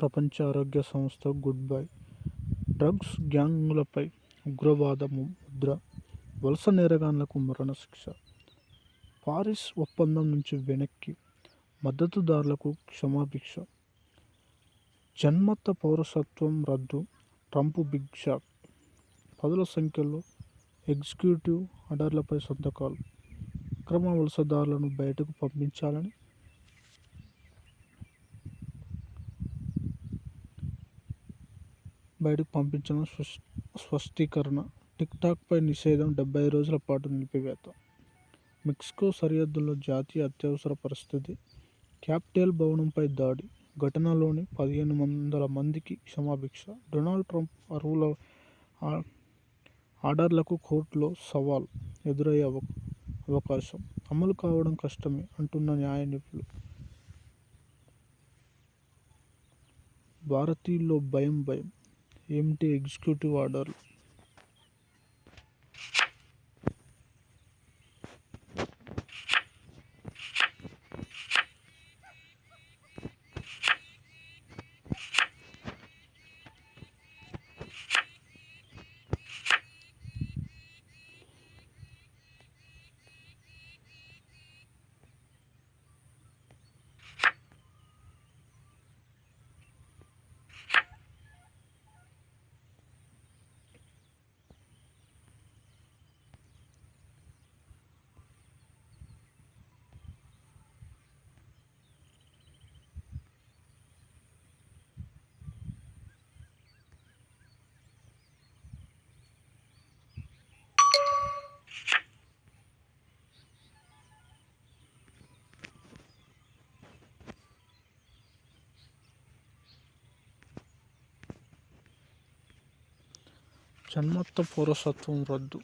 ప్రపంచ ఆరోగ్య సంస్థ గుడ్ బై డ్రగ్స్ గ్యాంగులపై ఉగ్రవాద ముద్ర వలస నేరగాళ్ళకు మరణశిక్ష. పారిస్ ఒప్పందం నుంచి వెనక్కి మద్దతుదారులకు క్షమాభిక్ష. జన్మత పౌరసత్వం రద్దు ట్రంప్ బిగ్ షాక్ పదుల సంఖ్యలో ఎగ్జిక్యూటివ్ ఆర్డర్లపై సంతకాలు. అక్రమ వలసదారులను బయటకు పంపించాలని బయటకు పంపించడం స్పష్ స్పష్టీకరణ టిక్టాక్పై నిషేధం డెబ్బై రోజుల పాటు నిలిపివేత. మెక్సికో సరిహద్దుల్లో జాతీయ అత్యవసర పరిస్థితి. క్యాపిటల్ భవనంపై దాడి. ఘటనలోని పదిహేను వందల మందికి క్షమాభిక్ష. డొనాల్డ్ ట్రంప్ అరువుల ఆర్డర్లకు కోర్టులో సవాల్. ఎదురయ్యే అవ అవకాశం. అమలు కావడం కష్టమే అంటున్న న్యాయ నిపుణులు. భారతీయుల్లో భయం భయం. ఏంటి ఎగ్జిక్యూటివ్ ఆర్డర్లు? జన్మత్త పౌరసత్వం రద్దు.